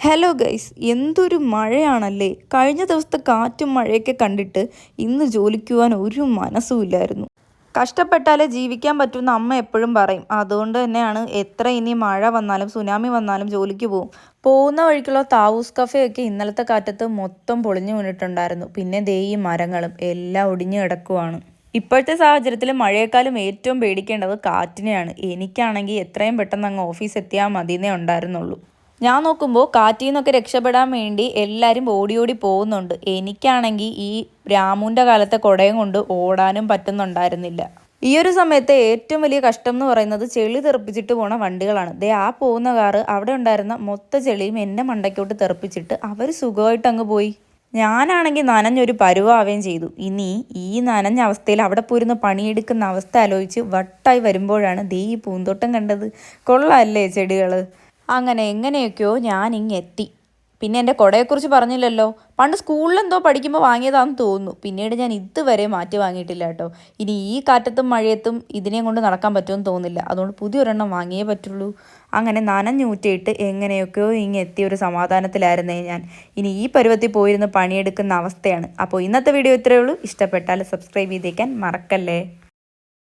Hello guys എന്തൊരു മഴയാണല്ലേ? കഴിഞ്ഞ ദിവസത്തെ കാറ്റും മഴയൊക്കെ കണ്ടിട്ട് ഇന്ന് ജോലിക്ക് പോകാൻ ഒരു മനസ്സുമില്ലായിരുന്നു കഷ്ടപ്പെട്ടാലേ ജീവിക്കാൻ പറ്റുമെന്ന് അമ്മ എപ്പോഴും പറയും. അതുകൊണ്ട് തന്നെയാണ് എത്ര ഇനി മഴ വന്നാലും സുനാമി വന്നാലും ജോലിക്ക് പോകും പോകുന്ന വഴിക്കുള്ള താവൂസ് കഫേയൊക്കെ ഇന്നലത്തെ കാറ്റത്ത് മൊത്തം പൊളിഞ്ഞു വീണിട്ടുണ്ടായിരുന്നു. പിന്നെ ദേ ഈ മരങ്ങളും എല്ലാം ഒടിഞ്ഞു കിടക്കുവാണ്. ഇപ്പോഴത്തെ സാഹചര്യത്തിൽ മഴയെക്കാളും ഏറ്റവും പേടിക്കേണ്ടത് കാറ്റിനെയാണ്. എനിക്കാണെങ്കിൽ എത്രയും പെട്ടെന്ന് അങ്ങ് ഓഫീസ് എത്തിയാൽ മതിയെന്നേ ഉണ്ടായിരുന്നുള്ളൂ. ഞാൻ നോക്കുമ്പോൾ കാറ്റിൽ നിന്നൊക്കെ രക്ഷപ്പെടാൻ വേണ്ടി എല്ലാവരും ഓടി ഓടി പോകുന്നുണ്ട്. എനിക്കാണെങ്കിൽ ഈ രാമുവിന്റെ കാലത്തെ കുടയും കൊണ്ട് ഓടാനും പറ്റുന്നുണ്ടായിരുന്നില്ല. ഈ ഒരു സമയത്തെ ഏറ്റവും വലിയ കഷ്ടം എന്ന് പറയുന്നത് ചെളി തെറിപ്പിച്ചിട്ട് പോണ വണ്ടികളാണ്. ദേ ആ പോകുന്ന കാറ് അവിടെ ഉണ്ടായിരുന്ന മൊത്ത ചെളിയും എന്റെ മണ്ടയ്ക്കോട്ട് തെറിപ്പിച്ചിട്ട് അവർ സുഖമായിട്ട് അങ്ങ് പോയി. ഞാനാണെങ്കിൽ നനഞ്ഞൊരു പരുവാവുകയും ചെയ്തു. ഇനി ഈ നനഞ്ഞ അവസ്ഥയിൽ അവിടെ പോയിരുന്ന് പണിയെടുക്കുന്ന അവസ്ഥ ആലോചിച്ച് വട്ടായി വരുമ്പോഴാണ് ദേ ഈ പൂന്തോട്ടം കണ്ടത്. കൊള്ളാമല്ലേ ചെടികൾ അങ്ങനെ എങ്ങനെയൊക്കെയോ ഞാൻ ഇങ്ങെത്തി പിന്നെ എന്റെ കുടയെക്കുറിച്ച് പറഞ്ഞില്ലല്ലോ. പണ്ട് സ്കൂളിൽ എന്തോ പഠിക്കുമ്പോൾ വാങ്ങിയതാണെന്ന് തോന്നുന്നു. പിന്നീട് ഞാൻ ഇതുവരെ മാറ്റി വാങ്ങിയിട്ടില്ല കേട്ടോ. ഇനി ഈ കാറ്റത്തും മഴയത്തും ഇതിനെയും കൊണ്ട് നടക്കാൻ പറ്റുമെന്ന് തോന്നുന്നില്ല അതുകൊണ്ട് പുതിയൊരെണ്ണം വാങ്ങിയേ പറ്റുള്ളൂ. അങ്ങനെ നനഞ്ഞൂറ്റിയിട്ട് എങ്ങനെയൊക്കെയോ ഇങ്ങ് എത്തിയ ഒരു സമാധാനത്തിലായിരുന്നേ ഞാൻ. ഇനി ഈ പരുവത്തിൽ പോയിരുന്ന് പണിയെടുക്കുന്ന അവസ്ഥയാണ്. അപ്പോൾ ഇന്നത്തെ വീഡിയോ ഇത്രയേ ഉള്ളൂ. ഇഷ്ടപ്പെട്ടാൽ സബ്സ്ക്രൈബ് ചെയ്തേക്കാൻ മറക്കല്ലേ?